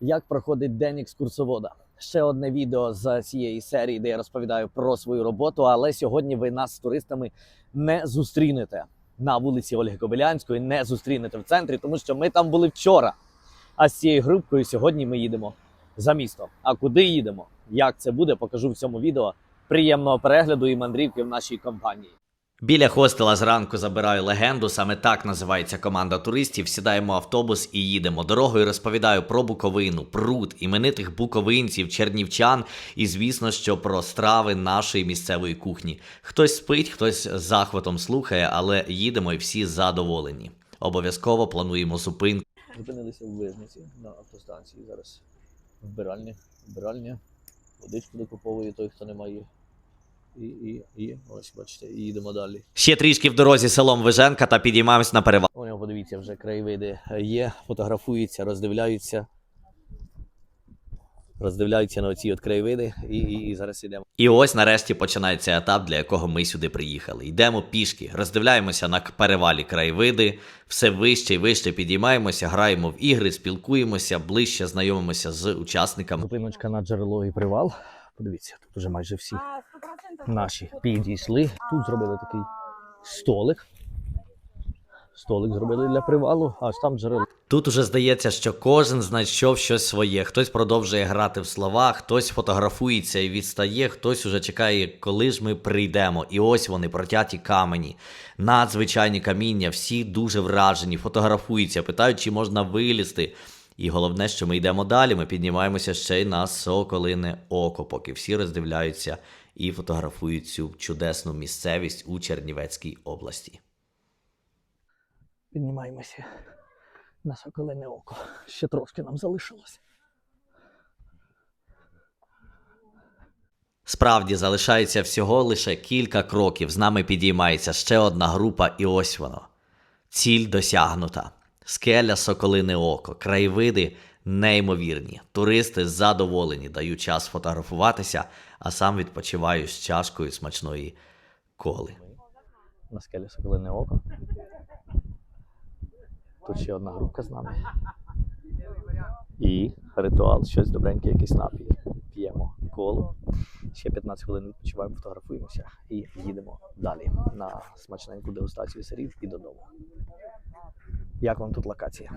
як проходить день екскурсовода. Ще одне відео з цієї серії, де я розповідаю про свою роботу. Але сьогодні ви нас з туристами не зустрінете на вулиці Ольги Кобилянської, не зустрінете в центрі, тому що ми там були вчора. А з цією групкою сьогодні ми їдемо за місто. А куди їдемо? Як це буде, покажу в цьому відео. Приємного перегляду і мандрівки в нашій компанії. Біля хостела зранку забираю легенду. Саме так називається команда туристів. Сідаємо автобус і їдемо дорогою. Розповідаю про Буковину, пруд, іменитих буковинців, чернівчан і, звісно, що про страви нашої місцевої кухні. Хтось спить, хтось з захватом слухає, але їдемо і всі задоволені. Обов'язково плануємо зупинку. Зупинилися в Вижниці на автостанції. Зараз вбиральня, вбиральня, водичку докуповує той, хто не має. І, і, і ось бачите, і їдемо далі. Ще трішки в дорозі селом Виженка та підіймаємось на перевал. О, подивіться, вже краєвиди є, фотографуються, роздивляються. Роздивляються на оці от краєвиди, і, і, і зараз йдемо. І ось нарешті починається етап, для якого ми сюди приїхали. Йдемо пішки, роздивляємося на перевалі краєвиди, все вище і вище підіймаємося, граємо в ігри, спілкуємося, ближче знайомимося з учасниками. Зупиночка на джерело і привал. Подивіться, тут вже майже всі наші підійшли. Тут зробили такий столик. Столик зробили для привалу, аж там джерело. Тут уже здається, що кожен знайшов щось своє. Хтось продовжує грати в слова, хтось фотографується і відстає, хтось уже чекає, коли ж ми прийдемо. І ось вони, протяті камені, надзвичайні каміння, всі дуже вражені, фотографуються, питають, чи можна вилізти. І головне, що ми йдемо далі, ми піднімаємося ще й на Соколине Око, поки всі роздивляються і фотографують цю чудесну місцевість у Чернівецькій області. Піднімаємося на соколине око. Ще трошки нам залишилось. Справді залишається всього лише кілька кроків. З нами підіймається ще одна група, і ось воно. Ціль досягнута. Скеля Соколине Око, краєвиди неймовірні. Туристи задоволені, дають час фотографуватися, а сам відпочиваю з чашкою смачної коли. На скелі соколине око. Тут ще одна групка з нами. І ритуал, щось добреньке, якийсь напій. П'ємо коло. Ще 15 хвилин відпочиваємо, фотографуємося і їдемо далі на смачненьку дегустацію сирів і додому. Як вам тут локація?